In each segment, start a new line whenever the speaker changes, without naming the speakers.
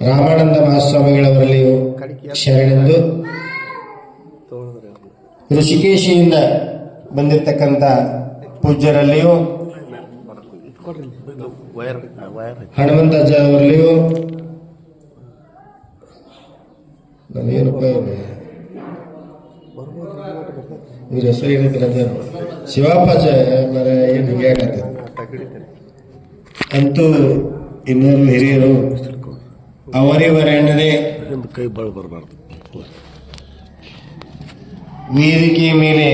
ರಾಮಾನಂದ ಮಹಾಸ್ವಾಮಿಗಳವರಲ್ಲಿಯೂ ಶರಣೆಂದು ಋಷಿಕೇಶಿಯಿಂದ ಬಂದಿರತಕ್ಕಂಥ ಪೂಜ್ಯರಲ್ಲಿಯೂ
ಹನುಮಂತ
ಹನುಮಂತಜ್ಜ ಅವರಲ್ಲಿಯೂ ಇವ್ರು? ಹೆಸರು ಏನಿದ್ರೆ ಶಿವಪ್ಪಾಜ ಏನು ಹಿಂಗೆ ಆಗತ್ತೆ? ಅಂತೂ ಇನ್ನೂರು ಹಿರಿಯರು ಅವರಿವರೆಣ್ಣದೆ
ಒಂದು ಕೈ ಬಳ ಬರಬಾರ್ದು.
ವೇದಿಕೆಯ ಮೇಲೆ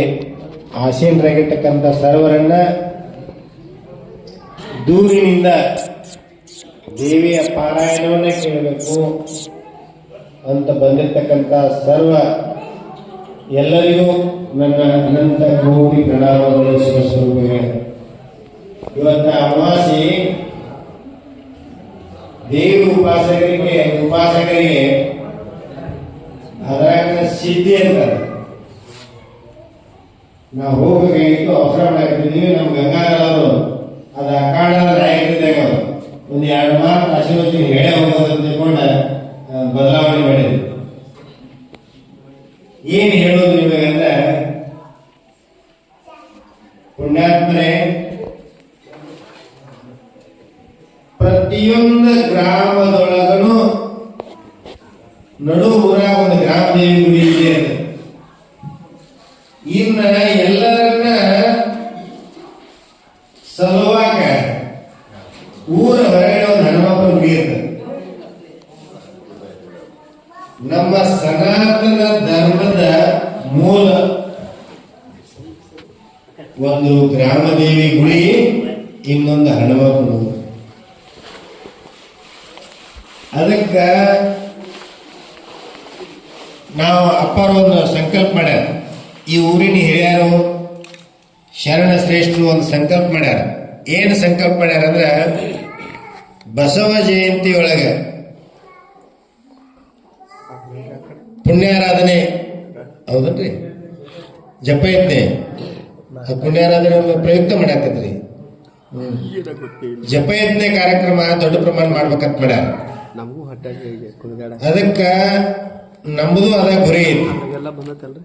ಆಸೀನರಾಗಿರ್ತಕ್ಕಂಥ ಸರ್ವರನ್ನ ದೂರಿನಿಂದ ದೇವಿಯ ಪಾರಾಯಣವನ್ನೇ ಕೇಳಬೇಕು ಅಂತ ಬಂದಿರತಕ್ಕಂಥ ಸರ್ವ ಎಲ್ಲರಿಗೂ ನನ್ನ ಅನಂತ ಕೋಟಿ ಪ್ರಣಾಮಗಳು ಶಿವಸ್ವರೂಪಗಳೇ ಇವತ್ತ ಅಮಾವಾಸಿ ದೇವಿ ಉಪಾಸಕರಿಗೆ ಉಪಾಸಕರಿಗೆ ಅದ್ರಾಗ ಸಿದ್ಧಿ ಅಂತಾರೆ. ನಾವು ಹೋಗಬೇಕಾಗಿತ್ತು ಅವಸರ ಮಾಡಾಕಿದ್ದೀವಿ ನಮ್ಮ ಗಂಗಾಧರವರು ಅದು ಅಖಾಡ ನಾಯಕರಿದ್ದಾಗ ಒಂದು ಎರಡು ಮಾತು ಆಶೀರ್ವಚನ ಹೇಳೇ ಹೋಗೋದು ಅಂತ ತಿಳ್ಕೊಂಡ ಬದಲಾವಣೆ ಮಾಡಿದ್ರು. ಏನು ಹೇಳೋದು ನಿಮಗಂದ್ರೆ ಪುಣ್ಯಾತ್ಮರೇ ಗ್ರಾಮದೊಳಗನು ನಡು ಊರ ಒಂದು ಗ್ರಾಮ ದೇವಿ ಗುಡಿ ಇದೆ ಇನ್ನ ಎಲ್ಲರನ್ನ ಸಲುವಾಗ ಊರ ಹೊರಗಡೆ ಒಂದು ಹನುಮಪ್ಪನ ಗುಡಿ ನಮ್ಮ ಸನಾತನ ಧರ್ಮದ ಮೂಲ ಒಂದು ಗ್ರಾಮದೇವಿ ಗುಡಿ, ಇನ್ನೊಂದು ಹನುಮಪ್ಪನ ಗುಡಿ ಅದಕ್ಕ ನಾವು ಅಪ್ಪಾರ ಒಂದು ಸಂಕಲ್ಪ ಮಾಡ್ಯಾರ. ಈ ಊರಿನ ಹಿರಿಯರು ಶರಣ ಶ್ರೇಷ್ಠರು ಒಂದು ಸಂಕಲ್ಪ ಮಾಡ್ಯಾರ. ಏನು ಸಂಕಲ್ಪ ಮಾಡ್ಯಾರ ಅಂದ್ರೆ, ಬಸವ ಜಯಂತಿ ಒಳಗೆ ಪುಣ್ಯಾರಾಧನೆ. ಹೌದನ್ರಿ? ಜಪ ಯಜ್ಞೆ ಆ ಪುಣ್ಯಾರಾಧನೆ ಒಂದು ಪ್ರಯುಕ್ತ ಮಾಡಾಕತ್ರಿ ಜಪಯತ್ನೆ ಕಾರ್ಯಕ್ರಮ ದೊಡ್ಡ ಪ್ರಮಾಣ ಮಾಡ್ಬೇಕಂತ ಮಾಡ್ಯಾರ.
ನಮಗೂ
ಅದಕ್ಕ ನಮ್ಮದು ಅದ ಗುರಿ ಐತಿ.
ಅವೆಲ್ಲ ಬಂದತ್ತಲ್ರಿ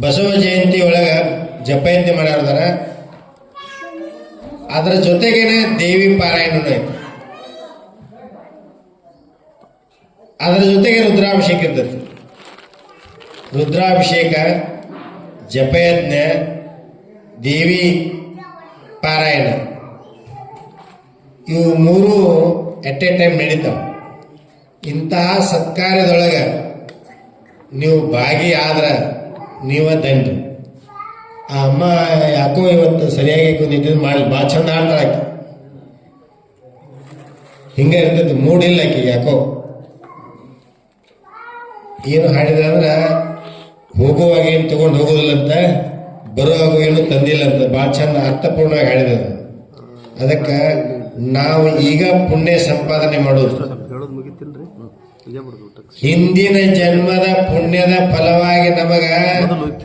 ಬಸವ ಜಯಂತಿ ಒಳಗ ಜಪಯಂತಿ ಮಾಡ್ಯಾರ ಅದರ ಜೊತೆಗೇನೆ ದೇವಿ ಪಾರಾಯಣ ಐತಿ. ಅದರ ಜೊತೆಗೆ ರುದ್ರಾಭಿಷೇಕ ಇರ್ತೈತಿ. ರುದ್ರಾಭಿಷೇಕ ಜಪಯಜ್ಞ ದೇವಿ ಪಾರಾಯಣ. ಇವು ಮೂರು ಎಟ್ ಎ ಟೈಮ್ ನಡೀತಾವ. ಇಂತಹ ಸತ್ಕಾರ್ಯದೊಳಗೆ ನೀವು ಭಾಗಿ ಆದ್ರೆ ನೀವ ದಂಡ್ರಿ ಆ ಅಮ್ಮ ಯಾಕೋ ಇವತ್ತು ಸರಿಯಾಗಿ ಕುಂದಿದ್ದು ಮಾಡಿ ಭಾಳ ಚಂದ ಆಡ್ತಾಳ ಆಕಿ. ಹಿಂಗ ಇರ್ತೈತಿ, ಮೂಡಿಲ್ಲ ಆಕಿ ಯಾಕೋ. ಏನು ಹಾಡಿದ್ರ ಅಂದ್ರ, ಹೋಗುವಾಗ ಏನು ತಗೊಂಡು ಹೋಗೋದಿಲ್ಲಂತ ಬರುವಾಗ ಏನು ತಂದಿಲ್ಲ ಅಂತ ಭಾಳ ಚಂದ ಅರ್ಥಪೂರ್ಣವಾಗಿ ಹಾಡಿದ ಅದಕ್ಕೆ ನಾವು ಈಗ ಪುಣ್ಯ ಸಂಪಾದನೆ ಮಾಡೋದು. ಹಿಂದಿನ ಜನ್ಮದ ಪುಣ್ಯದ ಫಲವಾಗಿ ನಮಗ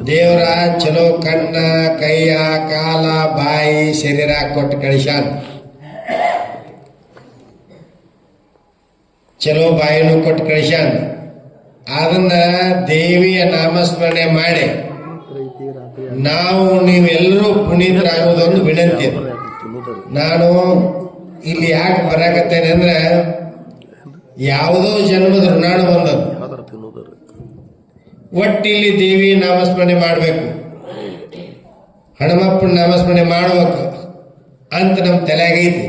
ದೇವರ ಚಲೋ ಕಣ್ಣ ಕೈಯ ಕಾಲ ಬಾಯಿ ಶರೀರ ಕೊಟ್ಟು ಕಳಿಸ ಚಲೋ ಬಾಯಿನೂ ಕೊಟ್ಟು ಕಳಿಸ ಅದನ್ನ ದೇವಿಯ ನಾಮಸ್ಮರಣೆ ಮಾಡಿ ನಾವು ನೀವೆಲ್ಲರೂ ಪುನೀತರಾಗುವುದೊಂದು ವಿನಂತಿ. ನಾನು ಇಲ್ಲಿ ಯಾಕೆ ಬರಾಕತ್ತೇನೆ ಅಂದ್ರೆ ಯಾವುದೋ ಜನ್ಮದ ಋಣಾಣು ಬಂದದ್ದು.
ಒಟ್ಟು ಇಲ್ಲಿ
ಒಟ್ಟಿಲ್ಲಿ ದೇವಿ ನಾಮಸ್ಮರಣೆ ಮಾಡಬೇಕು. ಹಣಮಪ್ಪನ ನಾಮಸ್ಮರಣೆ ಮಾಡ್ಬೇಕು. ಅಂತ ನಮ್ಮ ತಲೆಯಾಗೈತಿ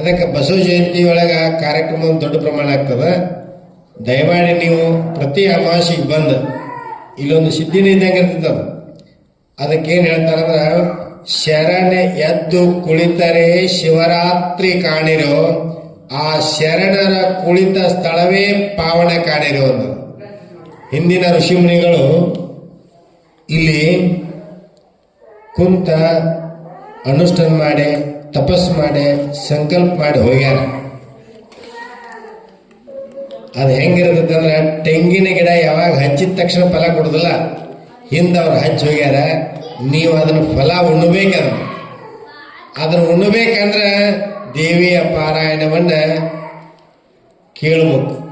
ಅದಕ್ಕೆ ಬಸವ ಜಯಂತಿ ಒಳಗೆ ಕಾರ್ಯಕ್ರಮ ದೊಡ್ಡ ಪ್ರಮಾಣ ಆಗ್ತದ. ದಯಮಾಡಿ ನೀವು ಪ್ರತಿ ಅಮಾವಾಸ್ಯೆಗೆ ಬಂದು ಇಲ್ಲೊಂದು ಸಿದ್ಧಿನೇ ಇದ್ದಂಗೆ ಇರ್ತದ ಅದಕ್ಕೇನು ಹೇಳ್ತಾರಂದ್ರ ಶರಣ ಎದ್ದು ಕುಳಿತರೆ ಶಿವರಾತ್ರಿ ಕಾಣಿರೋ, ಆ ಶರಣರ ಕುಳಿತ ಸ್ಥಳವೇ ಪಾವನ ಕಾಣಿರೋ ಹಿಂದಿನ ಋಷಿಮುನಿಗಳು ಇಲ್ಲಿ ಕುಂತ ಅನುಷ್ಠಾನ ಮಾಡಿ, ತಪಸ್ ಮಾಡಿ, ಸಂಕಲ್ಪ ಮಾಡಿ ಹೋಗ್ಯಾರ. ಅದು ಹೆಂಗಿರತ್ತಂದ್ರೆ ತೆಂಗಿನ ಗಿಡ ಯಾವಾಗ ಹಚ್ಚಿದ ತಕ್ಷಣ ಫಲ ಕೊಡುದಿಲ್ಲ. ಹಿಂದೆ ಅವ್ರು ಹಚ್ಚಿ ಹೋಗ್ಯಾರ. ನೀವು ಅದನ್ನು ಫಲ ಉಣ್ಣಬೇಕದ. ಅದನ್ನು ಉಣ್ಣಬೇಕಂದ್ರೆ ದೇವಿಯ ಪಾರಾಯಣವನ್ನ ಕೇಳಬೇಕು.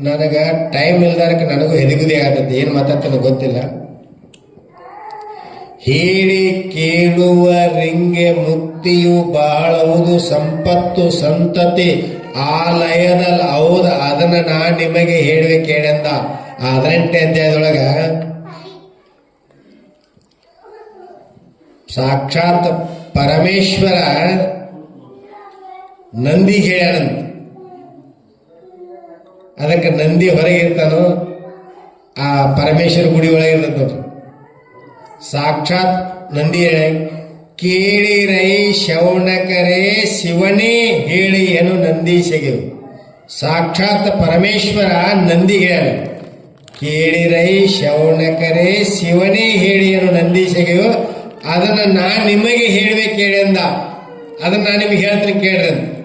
ನನಗೆ ಟೈಮ್ ಇಲ್ದಾರಕ್ಕೆ ನನಗೂ ಹೆದಗುದೇ ಆಗತ್ತೆ ಏನು ಮಾತಾಡ್ತಾನೆ ಗೊತ್ತಿಲ್ಲ. ಹೇಳಿ ಕೇಳುವ ರಿಂಗೆ ಮುಕ್ತಿಯು ಬಾಳುವುದು ಸಂಪತ್ತು, ಸಂತತಿ. ಆ ಲಯದಲ್ಲಿ ಹೌದು, ಅದನ್ನ ನಾನು ನಿಮಗೆ ಹೇಳುವೆ ಕೇಳೆಂದ. ಹದಿನೆಂಟನೇ ಅಧ್ಯಾಯದೊಳಗ ಸಾಕ್ಷಾತ್ ಪರಮೇಶ್ವರ ನಂದಿ ಹೇಳ್ಯಾನಂತ ಅದಕ್ಕೆ ನಂದಿ ಹೊರಗೆ ಇರ್ತಾನೋ, ಆ ಪರಮೇಶ್ವರ ಗುಡಿ ಒಳಗೆ ಇರ್ತದೆ ಸಾಕ್ಷಾತ್ ನಂದಿ ಕೇಳಿರೈ ಶೌನಕರೇ ಶಿವನೇ ಹೇಳಿ ಏನು ನಂದೀಶಗೆ ಸಾಕ್ಷಾತ್ ಪರಮೇಶ್ವರ ನಂದಿ ಹೇಳ ಕೇಳಿರೈ ಶೌನಕರೇ ಶಿವನೇ ಹೇಳಿ ಏನು ನಂದೀಶಗೆಯೋ ಅದನ್ನ ನಾ ನಿಮಗೆ ಹೇಳುವೆ ಕೇಳಿಂದ ಅದನ್ನ ನಾ ನಿಮಗೆ ಹೇಳ್ತೀನಿ ಕೇಳ್ರಿ ಅಂತ.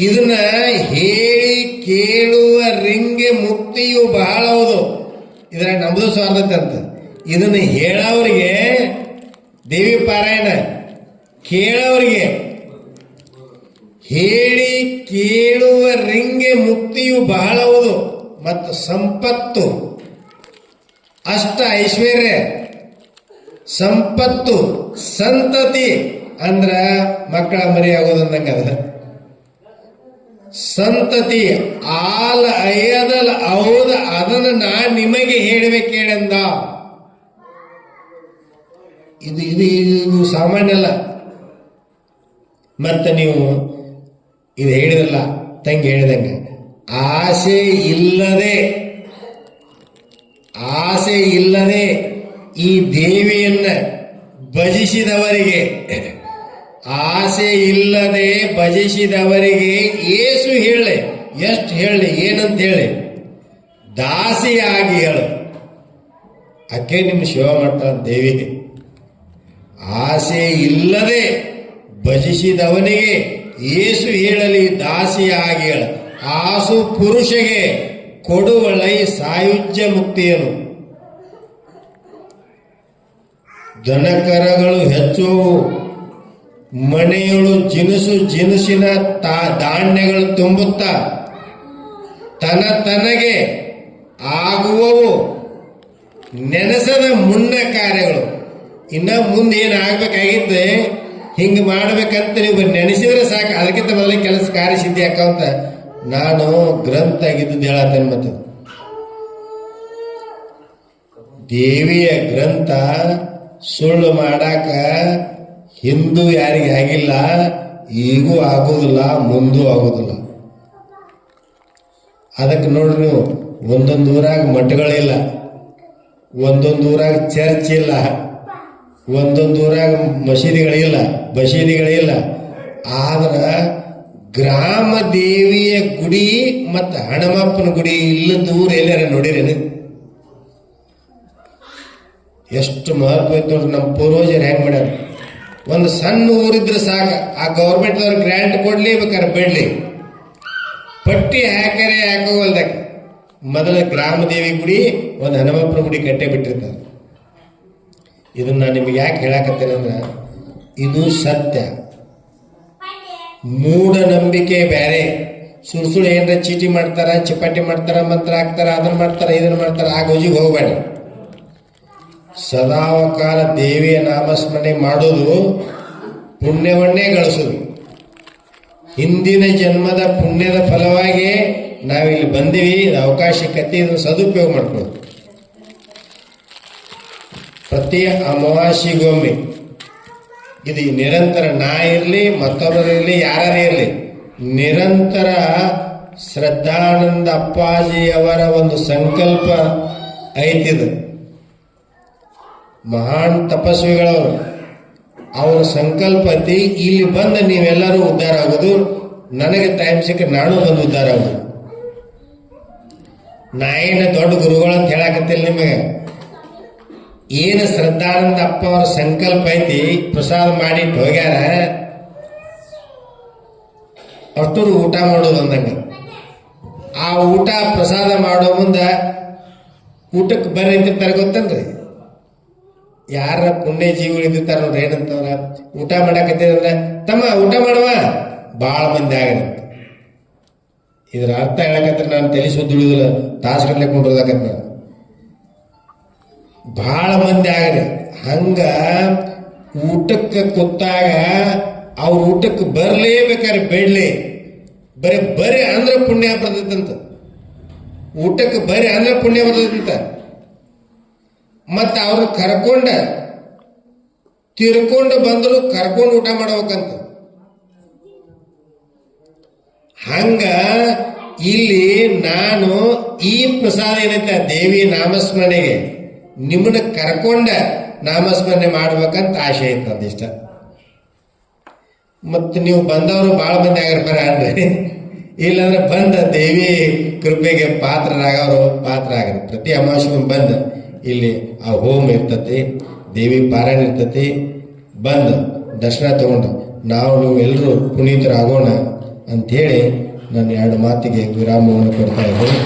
ಇದನ್ನ ಹೇಳಿ ಕೇಳುವ ರಿಂಗೆ ಮುಕ್ತಿಯು ಬಹಳ ಹೌದು. ಇದ್ರಾಗ ನಮ್ದು ಸ್ವಾರ್ಥತೆ ಅಂತ. ಇದನ್ನ ಹೇಳೋರಿಗೆ ದೇವಿ ಪಾರಾಯಣ ಕೇಳೋರಿಗೆ ಹೇಳಿ ಕೇಳುವ ರಿಂಗೆ ಮುಕ್ತಿಯು ಬಹಳ ಹೌದು. ಮತ್ತು ಸಂಪತ್ತು. ಅಷ್ಟ ಐಶ್ವರ್ಯ. ಸಂಪತ್ತು, ಸಂತತಿ ಅಂದ್ರ ಮಕ್ಕಳ ಮರಿ ಆಗೋದಂದಂಗ ಅದ. ಸಂತತಿ ಆಲ ಅಯ್ಯದಲ್ ಹೌದ, ಅದನ್ನು ನಾ ನಿಮಗೆ ಹೇಳುವೆ ಅಂದಾ ಇದು ಇದು ಇದು ಸಾಮಾನ್ಯ ಅಲ್ಲ. ಮತ್ತೆ ನೀವು ಇದು ಹೇಳಿದ್ರಲ್ಲ, ತಂಗಿ ಹೇಳಿದಂಗೆ, ಆಸೆ ಇಲ್ಲದೆ ಆಸೆ ಇಲ್ಲದೆ ಈ ದೇವಿಯನ್ನ ಭಜಿಸಿದವರಿಗೆ ಆಸೆ ಇಲ್ಲದೆ ಭಜಿಸಿದವರಿಗೆ ಏಸು ಹೇಳಿ, ಎಷ್ಟು ಹೇಳಿ, ಏನಂತ ಹೇಳಿ, ದಾಸಿಯಾಗಿ ಹೇಳು. ಅಕ್ಕೆ ನಿಮ್ಮ ಶಿವ ಮಾಡ್ತಾಳ ದೇವಿ. ಆಸೆ ಇಲ್ಲದೆ ಭಜಿಸಿದವನಿಗೆ ಏಸು ಹೇಳಲಿ, ದಾಸಿಯಾಗಿ ಹೇಳ. ಆಸು ಪುರುಷಗೆ ಕೊಡುವಳೈ ಸಾಯುಜ್ಯ ಮುಕ್ತಿಯನು. ದನಕರಗಳು ಹೆಚ್ಚು ಮನೆಯಳು ಜಿನಸು ಜಿನಸಿನ ತಾ ಧಾನ್ಯಗಳು ತುಂಬುತ್ತಾ. ತನ ತನಗೆ ಆಗುವವು. ನೆನೆಸದ ಮುನ್ನ ಕಾರ್ಯಗಳು. ಇನ್ನ ಮುಂದೆ ಏನು ಆಗ್ಬೇಕಾಗಿದ್ದೆ ಹಿಂಗೆ ಮಾಡ್ಬೇಕಂತ ನೀವು ನೆನೆಸಿದ್ರೆ ಸಾಕು. ಅದಕ್ಕಿಂತ ಮೊದಲೇ ಕೆಲಸ ಕಾರ್ಯ ಸಿದ್ಧಿ ಅಕ್ಕಂತ ನಾನು ಗ್ರಂಥ ಆಗಿದ್ದು ಹೇಳತ್ತೇನೆ ಮತ್ತೆ. ದೇವಿಯ ಗ್ರಂಥ ಸುಳ್ಳು ಮಾಡಾಕ ಹಿಂದೂ ಯಾರಿಗೆ ಆಗಿಲ್ಲ, ಈಗೂ ಆಗೋದಿಲ್ಲ, ಮುಂದೂ ಆಗೋದಿಲ್ಲ. ಅದಕ್ಕೆ ನೋಡ್ರಿ ನೀವು, ಒಂದೊಂದು ಊರಾಗ ಮಠಗಳಿಲ್ಲ, ಒಂದೊಂದು ಊರಾಗ ಚರ್ಚ್ ಇಲ್ಲ, ಒಂದೊಂದು ಊರಾಗ ಮಸೀದಿಗಳಿಲ್ಲ, ಬಸೀದಿಗಳಿಲ್ಲ. ಆದ್ರೆ ಗ್ರಾಮ ದೇವಿಯ ಗುಡಿ ಮತ್ತು ಹಣಮಪ್ಪನ ಗುಡಿ ಇಲ್ಲದ ಊರು ಎಲ್ಲಾರ ನೋಡಿರೇನು? ಎಷ್ಟು ಮಹತ್ವ ನೋಡ್ರಿ ನಮ್ಮ ಪೂರ್ವಜರು ಹೆಂಗೆ ಮಾಡ್ಯಾರ? ಒಂದು ಸಣ್ಣ ಊರಿದ್ರೆ ಸಾಕು, ಆ ಗೌರ್ಮೆಂಟ್ದವ್ರು ಗ್ರ್ಯಾಂಟ್ ಕೊಡ್ಲಿ ಬೇಕಾದ್ರೆ ಬಿಡ್ಲಿ. ಪಟ್ಟಿ ಹಾಕರೆ ಹಾಕೋವಲ್ದಕ್ಕೆ ಮೊದಲ ಗ್ರಾಮ ದೇವಿ ಗುಡಿ, ಒಂದು ಹನುಮಪ್ಪನ ಗುಡಿ ಕಟ್ಟೆ ಬಿಟ್ಟಿರ್ತಾರೆ. ಇದನ್ನ ನಾನು ನಿಮಗೆ ಯಾಕೆ ಹೇಳಕತ್ತೇನೆ ಅಂದ್ರೆ, ಇದು ಸತ್ಯ. ಮೂಢನಂಬಿಕೆ ಬೇರೆ ಸುಳ್ಳು ಸುಳ್ಳು ಏನಾರ ಚೀಟಿ ಮಾಡ್ತಾರ, ಚಿಪಾಟಿ ಮಾಡ್ತಾರ, ಮಂತ್ರ ಹಾಕ್ತಾರ, ಅದನ್ನ ಮಾಡ್ತಾರ, ಇದನ್ನ ಮಾಡ್ತಾರ, ಆ ಗೋಜಿಗೆ ಹೋಗಬೇಡ. ಸದಾವಕಾಲ ದೇವಿಯ ನಾಮಸ್ಮರಣೆ ಮಾಡೋದು ಪುಣ್ಯವನ್ನೇ ಗಳಿಸೋದು ಹಿಂದಿನ ಜನ್ಮದ ಪುಣ್ಯದ ಫಲವಾಗಿ ನಾವಿಲ್ಲಿ ಬಂದಿವಿ, ಇದು ಕತ್ತಿ ಇದನ್ನು ಸದುಪಯೋಗ ಮಾಡ್ಕೊಳ್ಳೋದು. ಪ್ರತಿ ಅಮಾವಾಸ್ಯೆಗೊಮ್ಮೆ ಇದು ನಿರಂತರ ನಾ ಇರಲಿ ಮತ್ತೊಬ್ಬರಿರಲಿ ಯಾರೇ ಇರಲಿ, ನಿರಂತರ ಶ್ರದ್ಧಾನಂದ ಅಪ್ಪಾಜಿಯವರ ಒಂದು ಸಂಕಲ್ಪ ಐತಿದು. ಮಹಾನ್ ತಪಸ್ವಿಗಳವರು. ಅವರ ಸಂಕಲ್ಪ ಐತಿ ಇಲ್ಲಿ ಬಂದು ನೀವೆಲ್ಲರೂ ಉದ್ಧಾರ ಆಗೋದು, ನನಗೆ ಟೈಮ್ ಸಿಕ್ಕ ನಾನು ಬಂದು ಉದ್ಧಾರ ಆಗೋದು. ನಾ ದೊಡ್ಡ ಗುರುಗಳು ಅಂತ ಹೇಳಕತ್ತಿಲ್ಲ ನಿಮಗೆ. ಏನು ಶ್ರದ್ಧಾನಂದ ಅಪ್ಪ ಅವ್ರ ಸಂಕಲ್ಪ ಐತಿ, ಪ್ರಸಾದ ಮಾಡಿಟ್ಟು ಹೋಗ್ಯಾರ. ಅಷ್ಟರು ಊಟ ಮಾಡೋದು ಅಂದಂಗೆ. ಆ ಊಟ ಪ್ರಸಾದ ಮಾಡೋ ಮುಂದೆ ಊಟಕ್ಕೆ ಬರ್ರಿ ಅಂತಿರ್ತಾರೆ ಗೊತ್ತನ್ರಿ? ಯಾರ ಪುಣ್ಯ ಜೀವಿಗಳು ಇದ್ದಿರ್ತಾರ ನೋಡ್ರಿ ಏನಂತಂದ್ರ ಊಟ ಮಾಡಾಕತ್ತಿದ್ರ ತಮ್ಮ ಊಟ ಮಾಡುವ ಭಾಳ ಮಂದಿ ಆಗಿರಂತ ಇದ್ರ ಅರ್ಥ ಹೇಳಕತ್ರ ನಾನು ತಲೆ ಸುದ್ದುಳಿದಿಲ್ಲ ತಾಸುಗಟ್ಲೆ ಕೊಂಡಿರ್ದಾಕತ್ತ ಭಾಳ ಮಂದಿ ಆಗ್ರಿ. ಹಂಗ ಊಟಕ್ಕೆ ಕೂತಾಗ ಅವ್ರ ಊಟಕ್ಕೆ ಬರಲೇಬೇಕಾರೆ ಬೇಡಲೇ. ಬರೀ ಬರೀ ಅಂದ್ರೆ ಪುಣ್ಯ ಬರ್ತೈತಂತ. ಊಟಕ್ಕೆ ಬರೀ ಅಂದ್ರೆ ಪುಣ್ಯ ಬರ್ತೈತಂತ. ಮತ್ತು ಅವರು ಕರ್ಕೊಂಡ, ತಿರ್ಕೊಂಡು ಬಂದರು ಕರ್ಕೊಂಡು ಊಟ ಮಾಡ್ಬೇಕಂತ. ಹಂಗ ಇಲ್ಲಿ ನಾನು ಈ ಪ್ರಸಾದ ಏನೈತೆ ದೇವಿ ನಾಮಸ್ಮರಣೆಗೆ ನಿಮ್ಮನ್ನ ಕರ್ಕೊಂಡ ನಾಮಸ್ಮರಣೆ ಮಾಡ್ಬೇಕಂತ ಆಸೆ ಐತೆ ಅದಿಷ್ಟ ಮತ್ತು ನೀವು ಬಂದವರು ಭಾಳ ಮಂದಿ ಆಗಿರ್ಬಾರ ಅಂದ್ರೆ ಇಲ್ಲಾಂದ್ರೆ ಬಂದ ದೇವಿ ಕೃಪೆಗೆ ಪಾತ್ರರಾಗವರು, ಪಾತ್ರ ಆಗರು ಪ್ರತಿ ಅಮಾವಾಸ್ಯೆ ಬಂದ. ಇಲ್ಲಿ ಆ ಹೋಮ್ ಇರ್ತತಿ, ದೇವಿ ಪಾರಾಯಣ ಇರ್ತತಿ, ಬಂದು ದರ್ಶನ ತಗೊಂಡು ನಾವು ನೀವು ಎಲ್ಲರೂ ಪುನೀತರಾಗೋಣ ಅಂಥೇಳಿ ನಾನು ಎರಡು ಮಾತಿಗೆ ವಿರಾಮವನ್ನು ಕೊಡ್ತಾ ಇದ್ದೀನಿ.